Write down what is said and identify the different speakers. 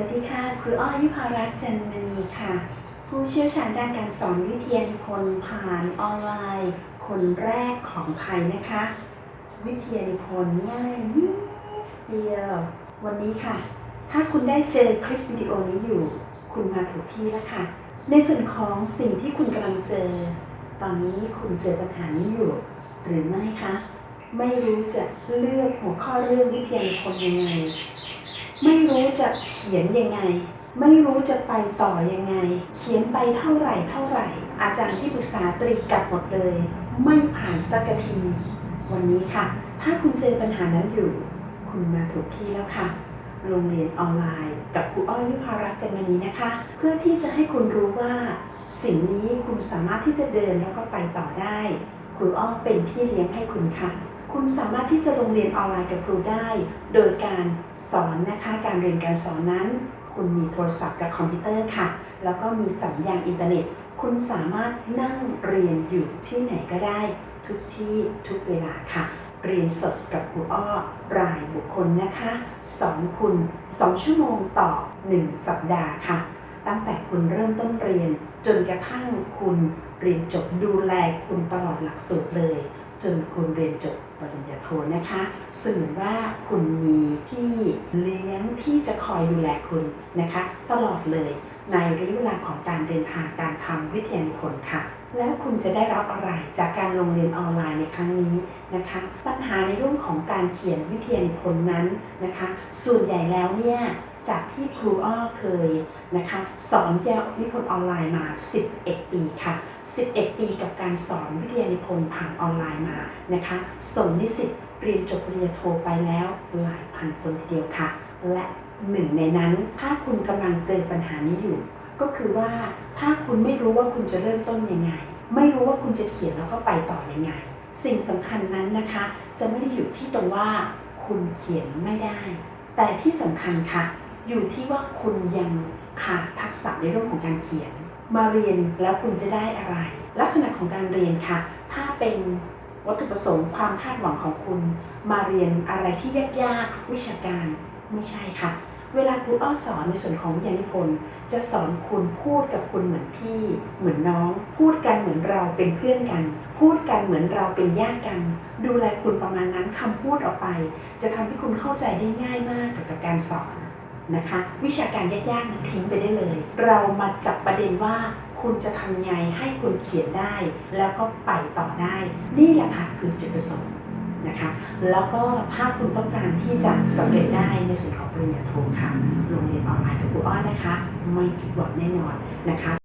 Speaker 1: วัสดีค่ะ ครูอ้อยุพารัตน์จันมณีค่ะ ผู้เชี่ยวชาญด้านการสอนวิทยานิพนธ์ผ่านออนไลน์ คนแรกของไทยนะคะ วิทยานิพนธ์ง่ายนิดเดียว วันนี้ค่ะ ถ้าคุณได้เจอคลิปวิดีโอนี้อยู่ คุณมาถูกที่แล้วค่ะ ในส่วนของสิ่งที่คุณกำลังเจอ ตอนนี้คุณเจอปัญหานี้อยู่ หรือไม่คะ ไม่รู้จะเลือกหัวข้อเรื่องวิทยานิพนธ์ยังไง ไม่รู้จะเขียนยังไง ไม่รู้จะไปต่อยังไง เขียนไปเท่าไหร่เท่าไหร่ อาจารย์ที่ปรึกษาตรีกลับหมดเลย ไม่ผ่านสักที วันนี้ค่ะ ถ้าคุณเจอปัญหานั้นอยู่ คุณมาถูกที่แล้วค่ะโรงเรียนออนไลน์ กับครูอ้อยยุพารักษ์จันมณีนะคะ เพื่อที่จะให้คุณรู้ว่า สิ่งนี้คุณสามารถที่จะเดินแล้วก็ไปต่อได้ ครูอ้อเป็นพี่เลี้ยงให้คุณค่ะ คุณสามารถที่จะลงเรียนออนไลน์กับครูได้ โดยการสอนนะคะการเรียนการสอนนั้น คุณมีโทรศัพท์กับคอมพิวเตอร์ค่ะ แล้วก็มีสัญญาณอินเทอร์เน็ต คุณสามารถนั่งเรียนอยู่ที่ไหนก็ได้ ทุกที่ทุกเวลาค่ะ เรียนสดกับครูอ้อ รายบุคคลนะคะสอนคุณ 2 ชั่วโมงต่อ 1 สัปดาห์ค่ะ ตั้งแต่คุณเริ่มต้นเรียน จนกระทั่งคุณเรียนจบดูแลคุณตลอดหลักสูตรเลย จนคุณเรียนจบ ปริญญาโทนะคะสื่อว่าคุณมีพี่เลี้ยงที่จะคอยดูแลคุณนะคะ ตลอดเลยในระยะเวลาของการเดินทางการทำวิทยานิพนธ์ค่ะ แล้วคุณจะได้รับอะไรจากการลงเรียนออนไลน์ในครั้งนี้นะคะ ปัญหาในเรื่องของการเขียนวิทยานิพนธ์นั้นนะคะ ส่วนใหญ่แล้วเนี่ยจากที่ครูอ้อเคยนะคะสอนวิทยานิพนธ์ออนไลน์มา 11 ปีค่ะ 11 ปีกับการสอนวิทยานิพนธ์ผ่านออนไลน์มานะคะ ส่งนิสิตเรียนจบปริญญาโทไปแล้วหลายพันคนทีเดียวค่ะ และหนึ่งในนั้นถ้าคุณกำลังเจอปัญหานี้อยู่ ก็คือว่าถ้าคุณไม่รู้ว่าคุณจะเริ่มต้นยังไง ไม่รู้ว่าคุณจะเขียนแล้วก็ไปต่อยังไง สิ่งสำคัญนั้นนะคะ จะไม่ได้อยู่ที่ตรงว่าคุณเขียนไม่ได้ แต่ที่สำคัญค่ะ อยู่ที่ว่าคุณยังขาดทักษะในเรื่องของการเขียน มาเรียนแล้วคุณจะได้อะไร ลักษณะของการเรียนค่ะ ถ้าเป็น วัตถุประสงค์ความคาดหวังของคุณ มาเรียนอะไรที่ยากๆวิชาการไม่ใช่ค่ะ เวลาครูอ้อสอนในส่วนของวิทยานิพนธ์จะสอนคุณพูดกับคุณเหมือนพี่ เหมือนน้อง พูดกันเหมือนเราเป็นเพื่อนกัน พูดกันเหมือนเราเป็นญาติกัน ดูแลคุณประมาณนั้นคำพูดออกไป จะทำให้คุณเข้าใจได้ง่ายมากกับการสอน นะคะ วิชาการยากๆนั้นทิ้งไปได้เลย เรามาจับประเด็นว่าคุณจะทำไงให้คุณเขียนได้ แล้วก็ไปต่อได้ นี่แหละค่ะคือจุดประสงค์นะคะแล้วก็ถ้าคุณต้องการที่จะสำเร็จได้ในส่วนของปริญญาโทค่ะโรงเรียนออนไลน์กับครูอ้อนนะคะ ไม่ผิดหวังแน่นอนนะคะ